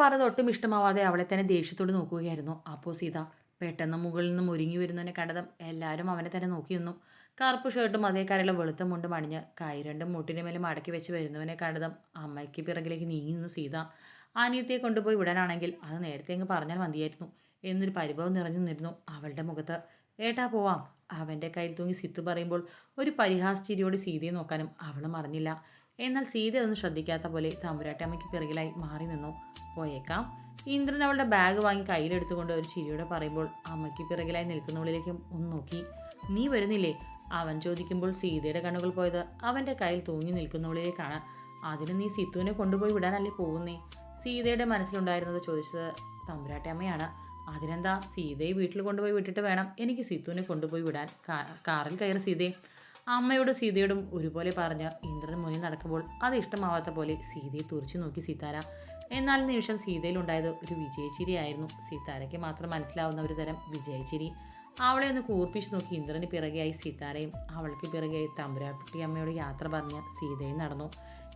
പറഞ്ഞത് ഒട്ടും ഇഷ്ടമാവാതെ അവളെ തന്നെ ദേഷ്യത്തോട് നോക്കുകയായിരുന്നു. അപ്പോൾ സീത പെട്ടെന്ന് മുകളിൽ നിന്നും ഒരുങ്ങി വരുന്നതിനെ കണ്ടതും എല്ലാവരും അവനെ തന്നെ നോക്കി നിന്നു. കറുപ്പ് ഷർട്ടും അതേ കരയിലെ വെളുത്ത മുണ്ടും അണിഞ്ഞ് കൈ രണ്ടും മുട്ടിന് മേലെ മടക്കി വെച്ച് വരുന്നവനെ കണ്ടതും അമ്മയ്ക്ക് പിറകിലേക്ക് നീങ്ങി നിന്നു സീത. ആനിയത്തെ കൊണ്ടുപോയി വിടാനാണെങ്കിൽ അത് നേരത്തെ അങ്ങ് പറഞ്ഞാൽ മതിയായിരുന്നു. എന്നൊരു പരിഭവം നിറഞ്ഞു നിന്നിരുന്നു അവളുടെ മുഖത്ത്. ഏട്ടാ പോവാം. അവന്റെ കയ്യിൽ തൂങ്ങി സിത്തു പറയുമ്പോൾ ഒരു പരിഹാസ ചിരിയോട് സീതയെ നോക്കാനും അവളും അറിഞ്ഞില്ല. എന്നാൽ സീത ഒന്നും ശ്രദ്ധിക്കാത്ത പോലെ തമ്പുരാട്ടമ്മയ്ക്ക് പിറകിലായി മാറി നിന്നു. പോയേക്കാം. ഇന്ദ്രൻ അവളുടെ ബാഗ് വാങ്ങി കയ്യിലെടുത്തുകൊണ്ട് ഒരു ചിരിയോടെ പറയുമ്പോൾ അമ്മയ്ക്ക് പിറകിലായി നിൽക്കുന്നവളിലേക്ക് ഒന്ന് നോക്കി. നീ വരുന്നില്ലേ? അവൻ ചോദിക്കുമ്പോൾ സീതയുടെ കണ്ണുകൾ പോയത് അവന്റെ കയ്യിൽ തൂങ്ങി നിൽക്കുന്നവളിലേക്കാണ്. അതിന് നീ സിത്തുവിനെ കൊണ്ടുപോയി വിടാനല്ലേ പോകുന്നേ? സീതയുടെ മനസ്സിലുണ്ടായിരുന്നത് ചോദിച്ചത് തമ്പുരാട്ടി അമ്മയാണ്. അതിനെന്താ? സീതയെ വീട്ടിൽ കൊണ്ടുപോയി വിട്ടിട്ട് വേണം എനിക്ക് സിത്തുവിനെ കൊണ്ടുപോയി വിടാൻ. കാറിൽ കയറി സീതയെ. അമ്മയോടും സീതയോടും ഒരുപോലെ പറഞ്ഞ് ഇന്ദ്രൻ മുന്നിൽ നടക്കുമ്പോൾ അത് ഇഷ്ടമാവാത്ത പോലെ സീതയെ തുറച്ചു നോക്കി സീതാര. എന്നാൽ നിമിഷം സീതയിലുണ്ടായത് ഒരു വിജയച്ചിരിയായിരുന്നു സീതാരയ്ക്ക് മാത്രം മനസ്സിലാവുന്ന ഒരു തരം വിജയച്ചിരി അവളെ ഒന്ന് കൂർപ്പിച്ച് നോക്കി ഇന്ദ്രന് പിറകെയായി സീതാരയും അവൾക്ക് പിറകെയായി തമ്പുരാട്ടി അമ്മയോട് യാത്ര പറഞ്ഞ് സീതയും നടന്നു.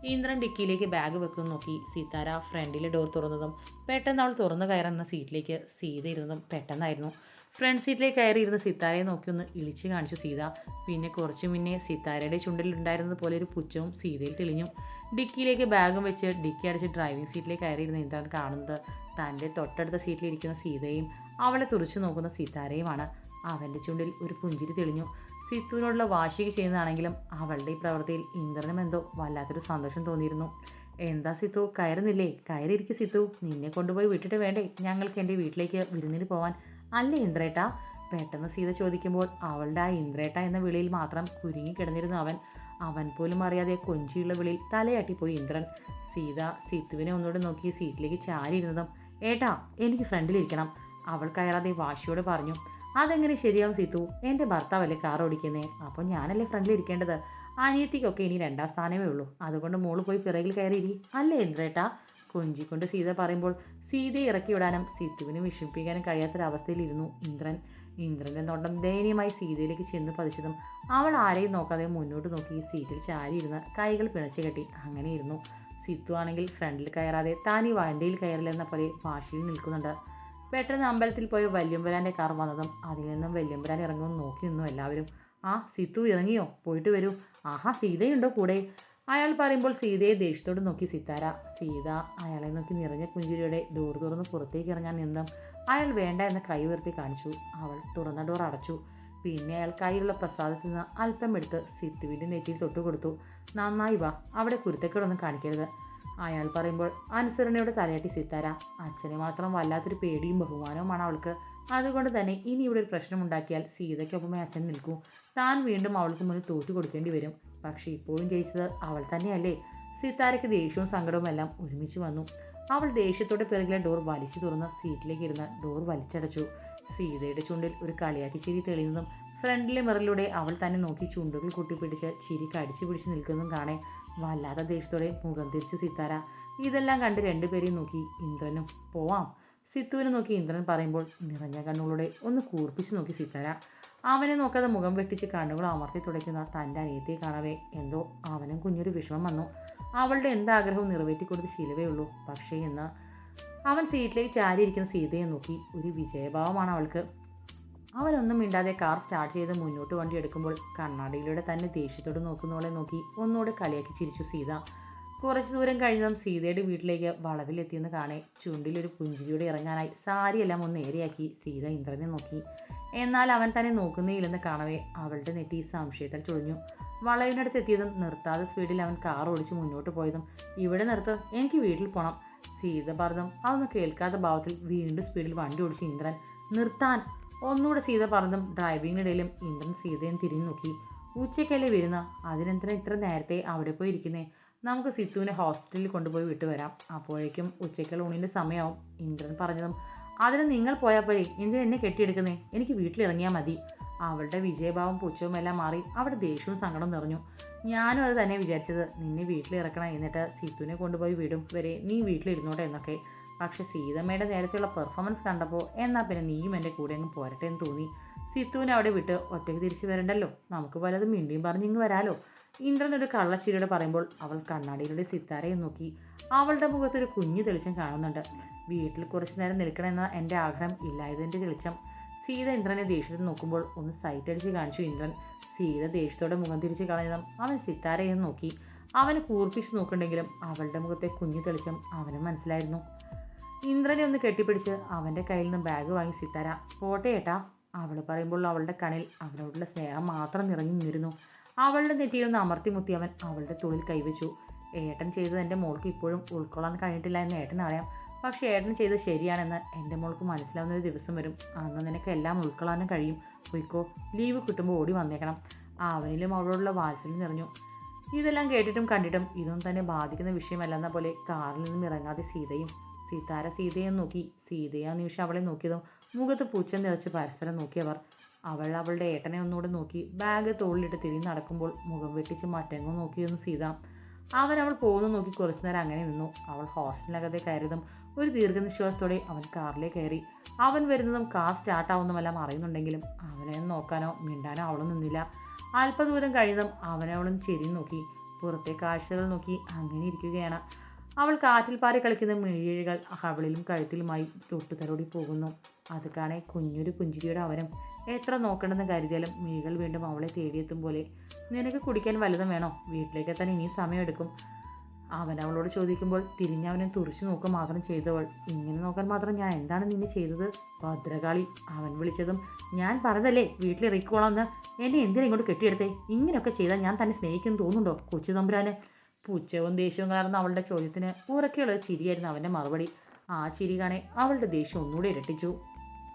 ഇന്ദ്രൻ ഡിക്കിയിലേക്ക് ബാഗ് വെക്കുന്നു നോക്കി സീതാര ഫ്രണ്ടിലെ ഡോർ തുറന്നതും പെട്ടെന്ന് അവൾ തുറന്നു കയറുന്ന സീറ്റിലേക്ക് സീത ഇരുന്നതും പെട്ടെന്നായിരുന്നു. ഫ്രണ്ട് സീറ്റിലേക്ക് കയറി ഇരുന്ന് സിത്താരയെ നോക്കി ഒന്ന് ഇളിച്ച് കാണിച്ചു സീത. പിന്നെ കുറച്ചു മുന്നേ സിത്താരയുടെ ചുണ്ടിൽ ഉണ്ടായിരുന്നത് പോലെ ഒരു പുച്ചവും സീതയിൽ തെളിഞ്ഞു. ഡിക്കിയിലേക്ക് ബാഗും വെച്ച് ഡിക്കി അടിച്ച് ഡ്രൈവിംഗ് സീറ്റിലേക്ക് കയറി ഇരുന്ന് എന്താണ് കാണുന്നത്? തന്റെ തൊട്ടടുത്ത സീറ്റിലിരിക്കുന്ന സീതയും അവളെ തുറച്ചു നോക്കുന്ന സിത്താരയുമാണ്. അവന്റെ ചുണ്ടിൽ ഒരു പുഞ്ചിരി തെളിഞ്ഞു. സിത്തുവിനോടുള്ള വാശിക ചെയ്യുന്നതാണെങ്കിലും അവളുടെ ഈ പ്രവൃത്തിയിൽ ഇന്ദ്രനും എന്തോ വല്ലാത്തൊരു സന്തോഷം തോന്നിയിരുന്നു. എന്താ സിത്തു കയറുന്നില്ലേ? കയറിയിരിക്കും സിത്തു. നിന്നെ കൊണ്ടുപോയി വിട്ടിട്ട് വേണ്ടേ? ഞങ്ങൾക്ക് എന്റെ വീട്ടിലേക്ക് വിരുന്നിന് പോവാൻ. അല്ലേ ഇന്ദ്രേട്ട? പെട്ടെന്ന് സീത ചോദിക്കുമ്പോൾ അവളുടെ ആ ഇന്ദ്രേട്ട എന്ന വിളിയിൽ മാത്രം കുരുങ്ങി കിടന്നിരുന്നു അവൻ അവൻ പോലും അറിയാതെ കൊഞ്ചിയുള്ള വിളിയിൽ തലയാട്ടിപ്പോയി ഇന്ദ്രൻ. സീത സിത്തുവിനെ ഒന്നുകൂടെ നോക്കി സീറ്റിലേക്ക് ചാരിയിരുന്നതും ഏട്ടാ എനിക്ക് ഫ്രണ്ടിലിരിക്കണം അവൾ കയറാതെ വാശിയോട് പറഞ്ഞു അതെങ്ങനെ ശരിയാവും സീതു? എന്റെ ഭർത്താവല്ലേ കാർ ഓടിക്കുന്നേ? അപ്പോൾ ഞാനല്ലേ ഫ്രണ്ടിലിരിക്കേണ്ടത് അനിയത്തിക്കൊക്കെ ഇനി രണ്ടാം സ്ഥാനമേ ഉള്ളൂ. അതുകൊണ്ട് മോൾ പോയി പിറകിൽ കയറിയിരി. അല്ലേ ഇന്ദ്രേട്ടാ? കൊഞ്ചിക്കൊണ്ട് സീത പറയുമ്പോൾ സീതയെ ഇറക്കി വിടാനും സിത്തുവിനെ വിഷമിപ്പിക്കാനും കഴിയാത്തൊരവസ്ഥയിലിരുന്നു ഇന്ദ്രൻ. ഇന്ദ്രന്റെ നോട്ടം ദയനീയമായി സീതയിലേക്ക് ചെന്ന് പതിച്ചതും അവൾ ആരെയും നോക്കാതെ മുന്നോട്ട് നോക്കി സീറ്റിൽ ചാരിയിരുന്ന് കൈകൾ പിണച്ചു കെട്ടി അങ്ങനെ ഇരുന്നു സിത്തു ആണെങ്കിൽ ഫ്രണ്ടിൽ കയറാതെ താൻ ഈ വണ്ടിയിൽ കയറില്ലെന്ന പോലെ വാശിയിൽ നിൽക്കുന്നുണ്ട്. പെട്ടെന്ന് അമ്പലത്തിൽ പോയ വല്യമ്പുരാന്റെ കാർ വന്നതും അതിൽ നിന്നും വല്യമ്പുരാൻ ഇറങ്ങുമെന്ന് നോക്കി നിന്നു എല്ലാവരും. ആ സിത്തു ഇറങ്ങിയോ? പോയിട്ട് വരൂ. ആഹാ സീതയുണ്ടോ കൂടെ? അയാൾ പറയുമ്പോൾ സീതയെ ദേഷ്യത്തോട് നോക്കി സിത്താര. സീത അയാളെ നോക്കി നിറഞ്ഞ പുഞ്ചിരിയുടെ ഡോർ തുറന്ന് പുറത്തേക്ക് ഇറങ്ങാൻ നിന്നും. അയാൾ വേണ്ട എന്ന് കൈ ഉയർത്തി കാണിച്ചു. അവൾ തുറന്ന ഡോർ അടച്ചു. പിന്നെ അയാൾ കയ്യിലുള്ള പ്രസാദത്തിൽ നിന്ന് അല്പം എടുത്ത് സിത്തുവിന്റെ നെറ്റിയിൽ തൊട്ട് കൊടുത്തു. നന്നായി വാ അവിടെ കുരുത്തക്കേടൊന്നും കാണിക്കരുത്. അയാൾ പറയുമ്പോൾ അനുസരണയോട് തലയാട്ടി സിത്താര. അച്ഛനെ മാത്രം വല്ലാത്തൊരു പേടിയും ബഹുമാനവുമാണ് അവൾക്ക്. അതുകൊണ്ട് തന്നെ ഇനി ഇവിടെ ഒരു പ്രശ്നമുണ്ടാക്കിയാൽ സീതയ്ക്കൊപ്പമേ അച്ഛൻ നിൽക്കൂ. താൻ വീണ്ടും അവൾക്ക് മുന്നിൽ തോറ്റു കൊടുക്കേണ്ടി വരും. പക്ഷേ ഇപ്പോഴും ജയിച്ചത് അവൾ തന്നെയല്ലേ. സിത്താരയ്ക്ക് ദേഷ്യവും സങ്കടവും എല്ലാം ഒരുമിച്ച് വന്നു. അവൾ ദേഷ്യത്തോടെ പിറകിലെ ഡോർ വലിച്ചു തുറന്ന് സീറ്റിലേക്ക് ഇരുന്ന് ഡോർ വലിച്ചടച്ചു. സീതയുടെ ചുണ്ടിൽ ഒരു കളിയാക്കി ചിരി തെളിയുന്നതും ഫ്രണ്ടിലെ മിററിലൂടെ അവൾ തന്നെ നോക്കി ചുണ്ടുകൾ കൂട്ടിപ്പിടിച്ച് ചിരി കടിച്ചു പിടിച്ച് നിൽക്കുന്നതും കാണേ വല്ലാത്ത ദേഷ്യത്തോടെ മുഖം തിരിച്ചു സിത്താര. ഇതെല്ലാം കണ്ട് രണ്ടുപേരെയും നോക്കി ഇന്ദ്രനും പോവാം. സിത്തുവിനെ നോക്കി ഇന്ദ്രൻ പറയുമ്പോൾ നിറഞ്ഞ കണ്ണുകളോടെ ഒന്ന് കൂർപ്പിച്ച് നോക്കി സിത്താര. അവനെ നോക്കാതെ മുഖം വെട്ടിച്ച് കണ്ണുകൾ അമർത്തി തുടയ്ക്കുന്ന തന്റെ അനിയത്തെ കാണവേ എന്തോ അവനും കുഞ്ഞൊരു വിഷമം വന്നു. അവളുടെ എന്താഗ്രഹവും നിറവേറ്റി കൊടുത്ത് ശീലവേ ഉള്ളൂ. പക്ഷേ എന്ന് അവൻ സീറ്റിലേക്ക് ചാരിയിരിക്കുന്ന സീതയെ നോക്കി ഒരു വിജയഭാവമാണ് അവൾക്ക്. അവനൊന്നും മിണ്ടാതെ കാർ സ്റ്റാർട്ട് ചെയ്ത് മുന്നോട്ട് വണ്ടി എടുക്കുമ്പോൾ കണ്ണാടിയിലൂടെ തന്നെ ദേഷ്യത്തോട് നോക്കുന്നവളെ നോക്കി ഒന്നുകൂടെ കളിയാക്കി ചിരിച്ചു സീത. കുറച്ച് ദൂരം കഴിഞ്ഞതും സീതയുടെ വീട്ടിലേക്ക് വളവിലെത്തിയെന്ന് കാണേ ചുണ്ടിലൊരു പുഞ്ചിരിയോടെ ഇറങ്ങാനായി സാരിയെല്ലാം ഒന്ന് നേരെയാക്കി സീത ഇന്ദ്രനെ നോക്കി. എന്നാൽ അവൻ തന്നെ നോക്കുന്നേയില്ലെന്ന് കാണവേ. അവളുടെ നെറ്റി സംശയത്താൽ ചൊളിഞ്ഞു. വളവിനടുത്ത് എത്തിയതും നിർത്താതെ സ്പീഡിൽ അവൻ കാർ ഓടിച്ച് മുന്നോട്ട് പോയതും ഇവിടെ നിർത്ത് എനിക്ക് വീട്ടിൽ പോകണം സീത പറഞ്ഞതും അതൊന്നും കേൾക്കാത്ത ഭാവത്തിൽ വീണ്ടും സ്പീഡിൽ വണ്ടി ഓടിച്ച് ഇന്ദ്രൻ നിർത്താൻ ഒന്നുകൂടെ സീത പറഞ്ഞതും ഡ്രൈവിങ്ങിനിടയിലും ഇന്ദ്രൻ സീതയും തിരിഞ്ഞു നോക്കി. ഉച്ചയ്ക്കല്ലേ വരുന്ന? അതിനെന്തിനാ ഇത്ര നേരത്തെ അവിടെ പോയി ഇരിക്കുന്നേ? നമുക്ക് സിത്തുവിനെ ഹോസ്പിറ്റലിൽ കൊണ്ടുപോയി വിട്ടുവരാം. അപ്പോഴേക്കും ഉച്ചയ്ക്കുള്ള ഊണിന്റെ സമയമാവും ഇന്ദ്രൻ പറഞ്ഞതും അതിന് നിങ്ങൾ പോയാൽ പോരെ. എന്തിനാ എന്നെ കെട്ടിയെടുക്കുന്നേ? എനിക്ക് വീട്ടിലിറങ്ങിയാൽ മതി. അവളുടെ വിജയഭാവം പുച്ഛവും എല്ലാം മാറി അവിടെ ദേഷ്യവും സങ്കടം നിറഞ്ഞു. ഞാനും അത് തന്നെ വിചാരിച്ചത്. നിന്നെ വീട്ടിലിറക്കണം എന്നിട്ട് സീതുവിനെ കൊണ്ടുപോയി വിടും. വരെ നീ വീട്ടിലിരുന്നോട്ടെ എന്നൊക്കെ. പക്ഷെ സീതമ്മയുടെ നേരത്തെയുള്ള പെർഫോമൻസ് കണ്ടപ്പോൾ എന്നാൽ പിന്നെ നീയും എന്റെ കൂടെ അങ്ങ് പോരട്ടെ എന്ന് തോന്നി. സിത്തുവിനെ അവിടെ വിട്ട് ഒറ്റയ്ക്ക് തിരിച്ചു വരണ്ടല്ലോ? നമുക്ക് പലതും മിണ്ടിയും പറഞ്ഞ് ഇങ്ങ് വരാലോ? ഇന്ദ്രൻ ഒരു കള്ളച്ചിരിയോട് പറയുമ്പോൾ അവൾ കണ്ണാടിയിലൂടെ സിത്താരയെ നോക്കി. അവളുടെ മുഖത്തൊരു കുഞ്ഞു തെളിച്ചം കാണുന്നുണ്ട്. വീട്ടിൽ കുറച്ചു നേരം നിൽക്കണമെന്ന എന്റെ ആഗ്രഹം ഇല്ലായതിന്റെ തെളിച്ചം. സീത ഇന്ദ്രനെ ദേഷ്യത്തിൽ നോക്കുമ്പോൾ ഒന്ന് സൈറ്റ് അടിച്ച് കാണിച്ചു ഇന്ദ്രൻ. സീത ദേഷ്യത്തോടെ മുഖം തിരിച്ച് കളഞ്ഞതും അവൻ സിത്താരയെ നോക്കി. അവന് കൂർപ്പിച്ച് നോക്കുന്നുണ്ടെങ്കിലും അവളുടെ മുഖത്തെ കുഞ്ഞു തെളിച്ചം അവനും മനസ്സിലായിരുന്നു. ഇന്ദ്രനെ ഒന്ന് കെട്ടിപ്പിടിച്ച് അവന്റെ കയ്യിൽ നിന്ന് ബാഗ് വാങ്ങി സിത്താര പോട്ടെ ഏട്ടാ അവൾ പറയുമ്പോൾ അവളുടെ കണിൽ അവനോടുള്ള സ്നേഹം മാത്രം നിറഞ്ഞു നിന്നിരുന്നു. അവളുടെ നെറ്റിയിലൊന്ന് അമർത്തി മുത്തി അവൻ അവളുടെ തുള്ളിൽ കൈവച്ചു. ഏട്ടൻ ചെയ്തത് എന്റെ മോൾക്ക് ഇപ്പോഴും ഉൾക്കൊള്ളാൻ കഴിഞ്ഞിട്ടില്ല എന്ന് ഏട്ടൻ അറിയാം. പക്ഷേ ഏട്ടൻ ചെയ്തത് ശരിയാണെന്ന് എന്റെ മോൾക്ക് മനസ്സിലാവുന്ന ഒരു ദിവസം വരും. അന്ന് നിനക്ക് എല്ലാം ഉൾക്കൊള്ളാനും കഴിയും. പോയിക്കോ ലീവ് കിട്ടുമ്പോൾ ഓടി വന്നേക്കണം. അവനിലും അവളോടുള്ള വാത്സല്യം നിറഞ്ഞു. ഇതെല്ലാം കേട്ടിട്ടും കണ്ടിട്ടും ഇതൊന്നും തന്നെ ബാധിക്കുന്ന വിഷയമല്ലെന്ന പോലെ കാറിൽ നിന്നും ഇറങ്ങാതെ സീതയും സീതാര സീതയെ നോക്കി. സീതയെ നിമിഷം അവളെ നോക്കിയതും മുഖത്ത് പൂച്ചം നിറച്ച് പരസ്പരം നോക്കിയവർ. അവൾ അവളുടെ ഏട്ടനെ ഒന്നുകൂടെ നോക്കി ബാഗ് തോളിലിട്ട് തിരിഞ്ഞ് നടക്കുമ്പോൾ മുഖം വെട്ടിച്ച് മറ്റെങ്ങും നോക്കിയൊന്ന് സീത. അവൻ അവൾ പോകുന്നു നോക്കി കുറച്ചു നേരം അങ്ങനെ നിന്നു. അവൾ ഹോസ്റ്റലിനകത്തെ കയറിയതും ഒരു ദീർഘനിശ്വാസത്തോടെ അവൻ കാറിലേക്ക് കയറി. അവൻ വരുന്നതും കാർ സ്റ്റാർട്ടാവുന്നതുമെല്ലാം അറിയുന്നുണ്ടെങ്കിലും അവനെ നോക്കാനോ മിണ്ടാനോ അവളും നിന്നില്ല. അല്പദൂരം കഴിഞ്ഞതും അവനവളും ചെരി നോക്കി. പുറത്തെ കാഴ്ചകൾ നോക്കി അങ്ങനെ ഇരിക്കുകയാണ്. അവൾ കാറ്റിൽ പാറി കളിക്കുന്ന മിഴികൾ അവളിലും കഴുത്തിലുമായി തൊട്ടുതലോടി പോകുന്നു. അത് കാണെ കുഞ്ഞൊരു പുഞ്ചിരിയുടെ അവരം. എത്ര നോക്കണമെന്ന് കരുതിയാലും മിഴികൾ വീണ്ടും അവളെ തേടിയെത്തും പോലെ. നിനക്ക് കുടിക്കാൻ വലുതും വേണോ? വീട്ടിലേക്ക് എത്താൻ ഇനിയും സമയമെടുക്കും. അവൻ അവളോട് ചോദിക്കുമ്പോൾ തിരിഞ്ഞവനെ തുറച്ചു നോക്കുക മാത്രം ചെയ്തവൾ. ഇങ്ങനെ നോക്കാൻ മാത്രം ഞാൻ എന്താണ് നിന്നെ ചെയ്തത്? ഭദ്രകാളി അവൻ വിളിച്ചതും ഞാൻ പറഞ്ഞതല്ലേ? വീട്ടിലിറക്കിക്കോളാമെന്ന് എന്നെ. എന്തിനാ ഇങ്ങോട്ട് കെട്ടിയെടുത്തേ? ഇങ്ങനെയൊക്കെ ചെയ്താൽ ഞാൻ തന്നെ സ്നേഹിക്കുന്നു തോന്നുന്നുണ്ടോ കൊച്ചു തമ്പുരാന്? പുച്ഛവും ദേഷ്യവും കലർന്ന അവളുടെ ചോദ്യത്തിന് ഉറക്കെയുള്ള ചിരിയായിരുന്നു അവന്റെ മറുപടി. ആ ചിരി കാണെ അവളുടെ ദേഷ്യം ഒന്നുകൂടി ഇരട്ടിച്ചു.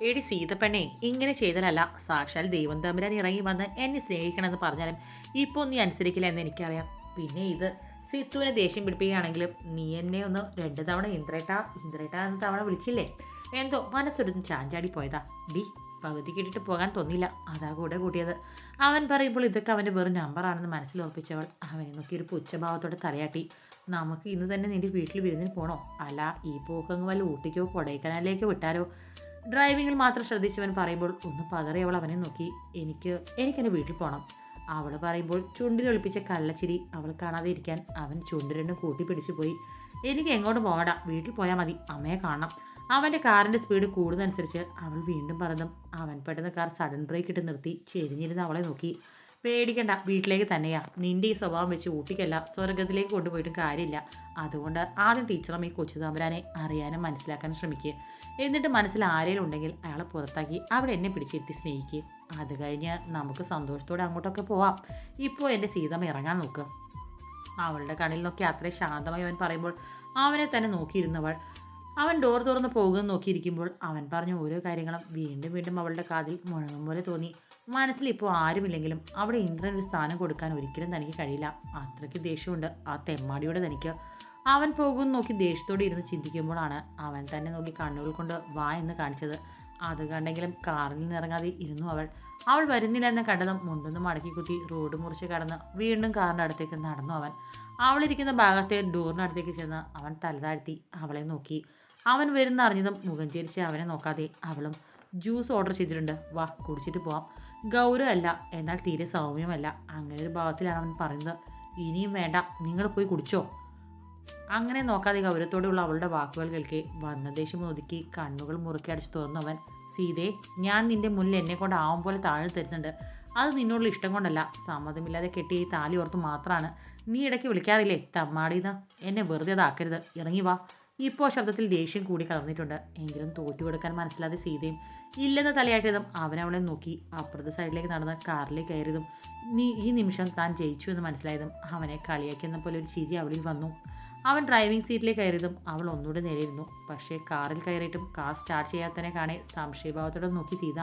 എടി സീതപ്പെണ്ണെ ഇങ്ങനെ ചെയ്തലല്ല. സാക്ഷാൽ ദൈവം തമ്പുരാൻ ഇറങ്ങി വന്ന് എന്നെ സ്നേഹിക്കണമെന്ന് പറഞ്ഞാലും ഇപ്പോൾ നീ അനുസരിക്കില്ല എന്ന് എനിക്കറിയാം. പിന്നെ ഇത് സിത്തുവിനെ ദേഷ്യം പിടിപ്പിക്കുകയാണെങ്കിലും നീ എന്നെ ഒന്ന് രണ്ട് തവണ ഇന്ദ്രേട്ട ഇന്ദ്രേട്ട എന്ന തവണ വിളിച്ചില്ലേ? എന്തോ മനസ്സൊരുന്ന് ചാഞ്ചാടി പോയതാ ഡി പകുതി കിട്ടിയിട്ട് പോകാൻ തോന്നിയില്ല. അതാ കൂടെ കൂട്ടിയത്. അവൻ പറയുമ്പോൾ ഇതൊക്കെ അവന്റെ വെറും നമ്പറാണെന്ന് മനസ്സിൽ ഉറപ്പിച്ചവൾ അവനെ നോക്കി ഒരു പുച്ഛഭാവത്തോടെ തലയാട്ടി. നമുക്ക് ഇന്ന് തന്നെ നിന്റെ വീട്ടിൽ വിരുന്നിന് പോണോ? അല്ല ഈ പോക്കങ്ങ് വല്ല ഊട്ടിക്കോ കൊടൈക്കനാലിലേക്കോ വിട്ടാലോ? ഡ്രൈവിങ്ങിൽ മാത്രം ശ്രദ്ധിച്ചവൻ പറയുമ്പോൾ ഒന്ന് പതറി അവൾ അവനെ നോക്കി. എനിക്ക് എനിക്കെന്റെ വീട്ടിൽ പോകണം അവൾ പറയുമ്പോൾ ചുണ്ടിൽ ഒളിപ്പിച്ച കള്ളച്ചിരി അവൾ കാണാതെ ഇരിക്കാൻ അവൻ ചുണ്ട് രണ്ടും കൂട്ടി പിടിച്ചു പോയി. എനിക്ക് എങ്ങോട്ട് പോകണ്ട. വീട്ടിൽ പോയാൽ മതി. അമ്മയെ കാണണം. അവന്റെ കാറിന്റെ സ്പീഡ് കൂടുന്നതനുസരിച്ച് അവൾ വീണ്ടും പറഞ്ഞു അവൻ പെട്ടെന്ന് കാർ സഡൻ ബ്രേക്ക് ഇട്ട് നിർത്തി. ചെരിഞ്ഞിരുന്ന് അവളെ നോക്കി. പേടിക്കണ്ട വീട്ടിലേക്ക് തന്നെയാ. നിന്റെ ഈ സ്വഭാവം വെച്ച് ഊട്ടിക്കല്ല സ്വർഗത്തിലേക്ക് കൊണ്ടുപോയിട്ടും കാര്യമില്ല. അതുകൊണ്ട് ആദ്യം ടീച്ചറും ഈ കൊച്ചു തമ്പുരാനെ അറിയാനും മനസ്സിലാക്കാനും ശ്രമിക്കുക എന്നിട്ട് മനസ്സിൽ ആരെങ്കിലും ഉണ്ടെങ്കിൽ അയാളെ പുറത്താക്കി അവിടെ എന്നെ പിടിച്ചിരുത്തി സ്നേഹിക്കുക അത് കഴിഞ്ഞ് നമുക്ക് സന്തോഷത്തോടെ അങ്ങോട്ടൊക്കെ പോവാം. ഇപ്പോൾ എന്റെ സീതമ്മ ഇറങ്ങാൻ നോക്കുക അവളുടെ കണ്ണിൽ നോക്കി അത്രയും ശാന്തമായി അവൻ പറയുമ്പോൾ അവനെ തന്നെ നോക്കിയിരുന്നവൾ. അവൻ ഡോർ തുറന്ന് പോകുമെന്ന് നോക്കിയിരിക്കുമ്പോൾ അവൻ പറഞ്ഞ ഓരോ കാര്യങ്ങളും വീണ്ടും വീണ്ടും അവളുടെ കാതിൽ മുഴങ്ങും പോലെ തോന്നി. മനസ്സിൽ ഇപ്പോൾ ആരുമില്ലെങ്കിലും അവിടെ ഇന്ദ്രൻ ഒരു സ്ഥാനം കൊടുക്കാൻ ഒരിക്കലും തനിക്ക് കഴിയില്ല. അത്രയ്ക്ക് ദേഷ്യമുണ്ട്. ആ തെമ്മാടിയോടെ തനിക്ക്. അവൻ പോകുമെന്ന് നോക്കി ദേഷ്യത്തോടെ ഇരുന്ന് ചിന്തിക്കുമ്പോഴാണ് അവൻ തന്നെ നോക്കി കണ്ണുകൾ കൊണ്ട് വാ എന്ന് കാണിച്ചത്. അത് കണ്ടെങ്കിലും കാറിൽ നിന്ന് ഇറങ്ങാതെ ഇരുന്നു അവൾ. അവൾ വരുന്നില്ല എന്ന് കണ്ടതും മുണ്ടൊന്ന് മടക്കി കുത്തി റോഡ് മുറിച്ച് കടന്ന് വീണ്ടും കാറിന്റെ അടുത്തേക്ക് നടന്നു അവൻ. അവളിരിക്കുന്ന ഭാഗത്തെ ഡോറിന്റെ അടുത്തേക്ക് ചെന്ന് അവൻ തലതാഴ്ത്തി അവളെ നോക്കി. അവൻ വരുന്ന അറിഞ്ഞതും മുഖം ചിരിച്ച് അവനെ നോക്കാതെ അവളും ജ്യൂസ് ഓർഡർ ചെയ്തിട്ടുണ്ട്. വാ കുടിച്ചിട്ട് പോവാം. ഗൗരവമല്ല എന്നാൽ തീരെ സൗമ്യമല്ല. അങ്ങനെ ഒരു ഭാവത്തിലാണ് അവൻ പറയുന്നത്. ഇനിയും വേണ്ട നിങ്ങൾ പോയി കുടിച്ചോ. അങ്ങനെ നോക്കാതെ ഗൗരവത്തോടെയുള്ള അവളുടെ വാക്കുകൾ കേൾക്കെ വന്ന ദേഷ്യം ഒതുക്കി കണ്ണുകൾ മുറുക്കി അടിച്ചു തുറന്നവൻ സീതേ ഞാൻ നിന്റെ മുന്നിൽ എന്നെ കൊണ്ട് ആവും പോലെ താഴെ തരുന്നുണ്ട്. അത് നിന്നോടുള്ള ഇഷ്ടം കൊണ്ടല്ല. സമ്മതമില്ലാതെ കെട്ടി ഈ താലി ഓർത്ത് മാത്രമാണ് നീ ഇടയ്ക്ക് വിളിക്കാറില്ലേ? തമ്മാടിന്ന്. എന്നെ വെറുതെ അതാക്കരുത് ഇറങ്ങി വാ. ഇപ്പോൾ ശബ്ദത്തിൽ ദേഷ്യം കൂടി കലർന്നിട്ടുണ്ട്. എങ്കിലും തോറ്റു കൊടുക്കാൻ മനസ്സിലാതെ സീതയും ഇല്ലെന്ന് തലയാട്ടിയതും അവനവളെ നോക്കി അപ്പുറത്തെ സൈഡിലേക്ക് നടന്ന കാറിൽ കയറിയതും നീ ഈ നിമിഷം താൻ ജയിച്ചു എന്ന് മനസ്സിലായതും അവനെ കളിയാക്കിയെന്ന പോലെ ഒരു ചിരി അവളിൽ വന്നു. അവൻ ഡ്രൈവിംഗ് സീറ്റിലേക്ക് കയറിയതും അവൾ ഒന്നുകൂടെ നേരെയിരുന്നു പക്ഷേ കാറിൽ കയറിയിട്ടും കാർ സ്റ്റാർട്ട് ചെയ്യാത്തതിനെ കാണെ സംശയഭാവത്തോടെ നോക്കി സീത.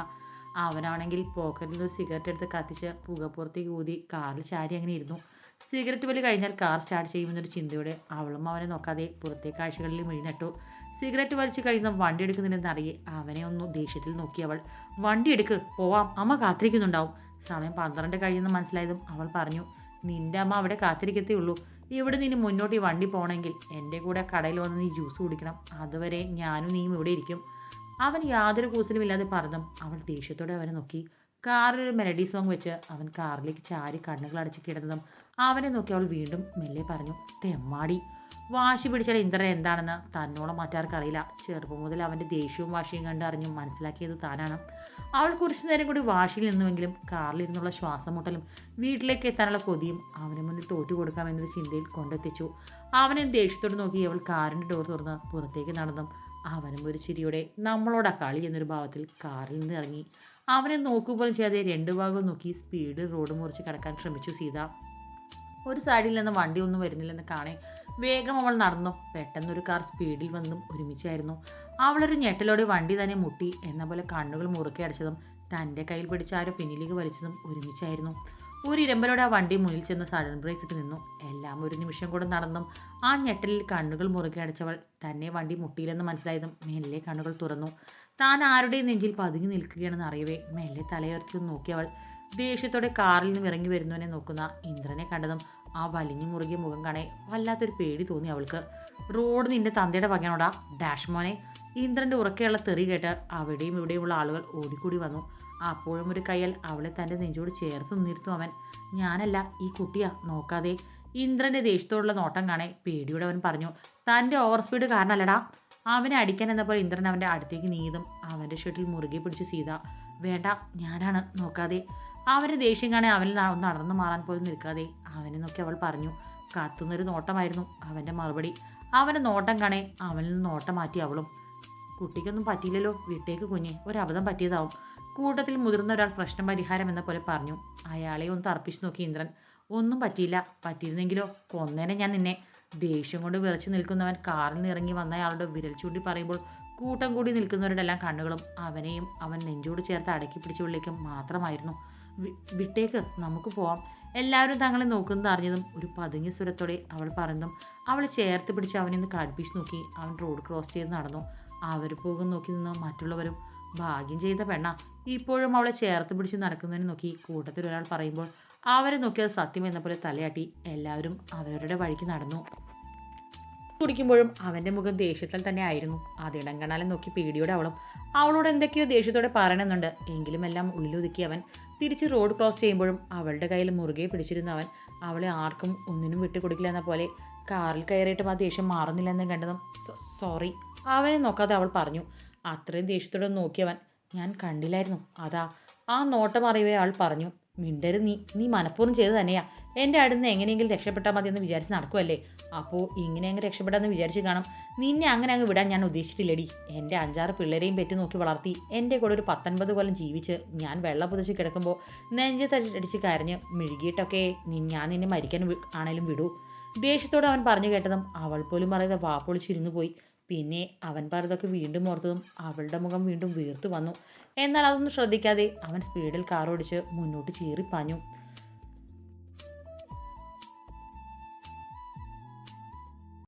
അവനാണെങ്കിൽ പോക്കറ്റിൽ നിന്ന് സിഗരറ്റ് എടുത്ത് കത്തിച്ച് പുകപ്പുറത്തേക്ക് ഊതി കാറിൽ ചാരി അങ്ങനെ ഇരുന്നു. സിഗരറ്റ് വലി കഴിഞ്ഞാൽ കാർ സ്റ്റാർട്ട് ചെയ്യുമെന്നൊരു ചിന്തയോടെ അവളും അവനെ നോക്കാതെ പുറത്തെ കാഴ്ചകളിൽ മിഴിനട്ടു സിഗരറ്റ് വലിച്ചു കഴിയുന്ന വണ്ടി എടുക്കുന്നില്ലെന്ന് അറിയെ അവനെ ഒന്ന് ദേഷ്യത്തിൽ നോക്കി അവൾ. വണ്ടി എടുക്ക് പോവാം അമ്മ കാത്തിരിക്കുന്നുണ്ടാവും. സമയം പന്ത്രണ്ട് കഴിയുന്ന മനസ്സിലായതും അവൾ പറഞ്ഞു നിന്റെ അമ്മ അവിടെ കാത്തിരിക്കത്തേ ഉള്ളൂ ഇവിടെ നിന്ന് മുന്നോട്ട് ഈ വണ്ടി പോകണമെങ്കിൽ എന്റെ കൂടെ കടയിൽ വന്ന് നീ ജ്യൂസ് കുടിക്കണം. അതുവരെ ഞാനും നീയും ഇവിടെ ഇരിക്കും. അവൻ യാതൊരു കൂസലുമില്ലാതെ പറഞ്ഞു അവൾ ദേഷ്യത്തോടെ അവനെ നോക്കി. കാറിലൊരു മെലഡി സോങ് വെച്ച് അവൻ കാറിലേക്ക് ചാരി കണ്ണുകൾ അടച്ച് കിടന്നതും അവനെ നോക്കി അവൾ വീണ്ടും മെല്ലെ പറഞ്ഞു തെമ്മാടി വാശി പിടിച്ചാൽ ഇന്ദ്രൻ എന്താണെന്ന് തന്നോളം മറ്റാർക്കറിയില്ല. ചെറുപ്പം മുതൽ അവന്റെ ദേഷ്യവും വാശിയും കണ്ട് അറിഞ്ഞു മനസ്സിലാക്കിയത് താനാണ്. അവൾ കുറച്ചു നേരം കൂടി വാശിയിൽ നിന്നുവെങ്കിലും കാറിലിരുന്നുള്ള ശ്വാസം മുട്ടലും വീട്ടിലേക്ക് എത്താനുള്ള കൊതിയും അവന് മുന്നിൽ തോറ്റു കൊടുക്കാമെന്നൊരു ചിന്തയിൽ കൊണ്ടെത്തിച്ചു. അവനെ ദേഷ്യത്തോട് നോക്കി അവൾ കാറിന്റെ ഡോർ തുറന്ന് പുറത്തേക്ക് നടന്നും. അവനും ഒരു ചിരിയോടെ നമ്മളോടാ കളി എന്നൊരു ഭാവത്തിൽ കാറിൽ നിന്ന് ഇറങ്ങി. അവനെ നോക്കുപോലും ചെയ്യാതെ രണ്ടു ഭാഗവും നോക്കി സ്പീഡ് റോഡ് മുറിച്ച് കടക്കാൻ ശ്രമിച്ചു സീത. ഒരു സൈഡിൽ നിന്ന് വണ്ടി ഒന്നും വരുന്നില്ലെന്ന് കാണേ വേഗം അവൾ നടന്നു. പെട്ടെന്നൊരു കാർ സ്പീഡിൽ വന്നും ഒരുമിച്ചായിരുന്നു. അവളൊരു ഞെട്ടലോടെ വണ്ടി തന്നെ മുട്ടി. എന്ന പോലെ കണ്ണുകൾ മുറുക്കി അടച്ചതും തന്റെ കയ്യിൽ പിടിച്ച ആരോ പിന്നിലേക്ക് വലിച്ചതും ഒരുമിച്ചായിരുന്നു. ഒരു ഇരമ്പലോടെ ആ വണ്ടി മുന്നിൽ ചെന്ന് സഡൻ ബ്രേക്ക് ഇട്ട് നിന്നു. എല്ലാം ഒരു നിമിഷം കൂടെ നടന്നും ആ ഞെട്ടലിൽ കണ്ണുകൾ മുറുകെ അടച്ചവൾ തന്നെ വണ്ടി മുട്ടിയില്ലെന്ന് മനസ്സിലായതും മെല്ലെ കണ്ണുകൾ തുറന്നു. താൻ ആരുടെ നെഞ്ചിൽ പതുങ്ങി നിൽക്കുകയാണെന്ന് അറിയവേ മെല്ലെ തലയുറച്ചു നോക്കിയവൾ ദേഷ്യത്തോടെ കാറിൽ നിന്ന് ഇറങ്ങി വരുന്നവനെ നോക്കുന്ന ഇന്ദ്രനെ കണ്ടതും ആ വലിഞ്ഞു മുറുകിയ മുഖം കാണേ വല്ലാത്തൊരു പേടി തോന്നി അവൾക്ക്. റോഡ് നിന്റെ തന്തയുടെ വകയാണോടാ? ഡാഷ് മോനെ. ഇന്ദ്രന്റെ ഉറക്കെയുള്ള തെറി കേട്ട് അവിടെയും ഇവിടെയുമുള്ള ആളുകൾ ഓടിക്കൂടി വന്നു. അപ്പോഴും ഒരു കയ്യൽ അവളെ തന്റെ നെഞ്ചോട് ചേർത്ത് നിന്നിരുത്തു അവൻ. ഞാനല്ല ഈ കുട്ടിയാ നോക്കാതെ. ഇന്ദ്രന്റെ ദേഷ്യത്തോടുള്ള നോട്ടം കാണേ പേടിയോടെ അവൻ പറഞ്ഞു തന്റെ ഓവർ സ്പീഡ് കാരണമല്ലടാ അവനെ അടിക്കാൻ എന്നപ്പോൾ ഇന്ദ്രൻ അവന്റെ അടുത്തേക്ക് നീതും അവന്റെ ഷർട്ടിൽ മുറുകെ പിടിച്ചു സീത വേണ്ട ഞാനാണ് നോക്കാതെ. അവന്റെ ദേഷ്യം കാണെ അവനിൽ നടന്നു മാറാൻ പോലും നിൽക്കാതെ. അവനെ നോക്കി അവൾ പറഞ്ഞു കത്തുന്നൊരു നോട്ടമായിരുന്നു അവന്റെ മറുപടി. അവന്റെ നോട്ടം കാണേ അവനിൽ നിന്ന് നോട്ടം മാറ്റി അവളും. കുട്ടിക്കൊന്നും പറ്റിയില്ലല്ലോ വീട്ടേക്ക് കുഞ്ഞ്. ഒരു പറ്റിയതാവും. കൂട്ടത്തിൽ മുതിർന്ന ഒരാൾ പ്രശ്നം പരിഹാരം എന്ന പോലെ പറഞ്ഞു. അയാളെ ഒന്ന് തർപ്പിച്ചു നോക്കി ഇന്ദ്രൻ. ഒന്നും പറ്റിയില്ല. പറ്റിയിരുന്നെങ്കിലോ? കൊന്നേനെ ഞാൻ നിന്നെ. ദേഷ്യം കൊണ്ട് വിറച്ചു നിൽക്കുന്നവൻ കാറിൽ നിന്ന് ഇറങ്ങി വന്ന അയാളുടെ വിരൽ ചൂണ്ടി പറയുമ്പോൾ കൂട്ടം കൂടി നിൽക്കുന്നവരുടെ എല്ലാം കണ്ണുകളും അവനെയും അവൻ നെഞ്ചോട് ചേർത്ത് അടക്കി പിടിച്ചുള്ളിലേക്കും മാത്രമായിരുന്നു. വിട്ടേക്ക്. നമുക്ക് പോവാം. എല്ലാവരും തങ്ങളെ നോക്കുന്നത് അറിഞ്ഞതും ഒരു പതുങ്ങിയ സ്വരത്തോടെ അവൾ പറഞ്ഞതും അവൾ ചേർത്ത് പിടിച്ച് അവനെ ഒന്ന് കടുപ്പിച്ച് നോക്കി. അവൻ റോഡ് ക്രോസ് ചെയ്ത് നടന്നു. അവർ പോകും നോക്കി നിന്ന് മറ്റുള്ളവരും ഭാഗ്യം ചെയ്ത പെണ്ണ. ഇപ്പോഴും അവളെ ചേർത്ത് പിടിച്ച് നടക്കുന്നതിന് നോക്കി കൂട്ടത്തിൽ ഒരാൾ പറയുമ്പോൾ അവരെ നോക്കി അത് സത്യം എന്ന പോലെ തലയാട്ടി എല്ലാവരും അവരവരുടെ വഴിക്ക് നടന്നു. കുടിക്കുമ്പോഴും അവന്റെ മുഖം ദേഷ്യത്തിൽ തന്നെ ആയിരുന്നു. അതിടം കണാലെ നോക്കി പേടിയോടെ അവളും അവളോട് എന്തൊക്കെയോ ദേഷ്യത്തോടെ പറയണമെന്നുണ്ട്. എങ്കിലും എല്ലാം ഉള്ളിലൊതുക്കി അവൻ തിരിച്ച് റോഡ് ക്രോസ് ചെയ്യുമ്പോഴും അവളുടെ കയ്യിൽ മുറുകെ പിടിച്ചിരുന്ന അവൻ അവളെ ആർക്കും ഒന്നിനും വിട്ടുകൊടുക്കില്ല എന്ന പോലെ കാറിൽ കയറിയിട്ടും ആ ദേഷ്യം മാറുന്നില്ലെന്ന് കണ്ടതും സോറി അവനെ നോക്കാതെ അവൾ പറഞ്ഞു അത്രയും ദേഷ്യത്തോടെ നോക്കിയവൻ ഞാൻ കണ്ടില്ലായിരുന്നു. അതാ ആ നോട്ടം അറിയവേ ആൾ പറഞ്ഞു. മിണ്ടരുത് നീ. നീ മനഃപൂർവം ചെയ്ത് തന്നെയാ. എന്റെ അടുത്ത് എങ്ങനെയെങ്കിലും രക്ഷപ്പെട്ടാൽ മതി എന്ന് വിചാരിച്ച് നടക്കുമല്ലേ അപ്പോൾ ഇങ്ങനെ അങ്ങ് രക്ഷപ്പെടാമെന്ന് വിചാരിച്ച് കാണും. നിന്നെ അങ്ങനെ അങ്ങ് വിടാൻ ഞാൻ ഉദ്ദേശിച്ചിട്ടില്ലടി. എന്റെ അഞ്ചാറ് പിള്ളേരെയും പെറ്റി നോക്കി വളർത്തി എന്റെ കൂടെ ഒരു പത്തൊൻപത് കൊല്ലം ജീവിച്ച് ഞാൻ വെള്ളം പുതച്ച് കിടക്കുമ്പോൾ നെഞ്ച് തടിച്ച് കരഞ്ഞ് മിഴുകിയിട്ടൊക്കെ ഞാൻ നിന്നെ മരിക്കാൻ ആണേലും വിടൂ. ദേഷ്യത്തോടെ അവൻ പറഞ്ഞു കേട്ടതും അവൾ പോലും പറയാതെ വാപ്പൊളിച്ചിരുന്നു പോയി. പിന്നെ അവൻ പറഞ്ഞതൊക്കെ വീണ്ടും ഓർത്തതും അവളുടെ മുഖം വീണ്ടും വീർത്തു വന്നു. എന്നാൽ അതൊന്നും ശ്രദ്ധിക്കാതെ അവൻ സ്പീഡിൽ കാർ ഓടിച്ച് മുന്നോട്ട് ചീറിപ്പാഞ്ഞു.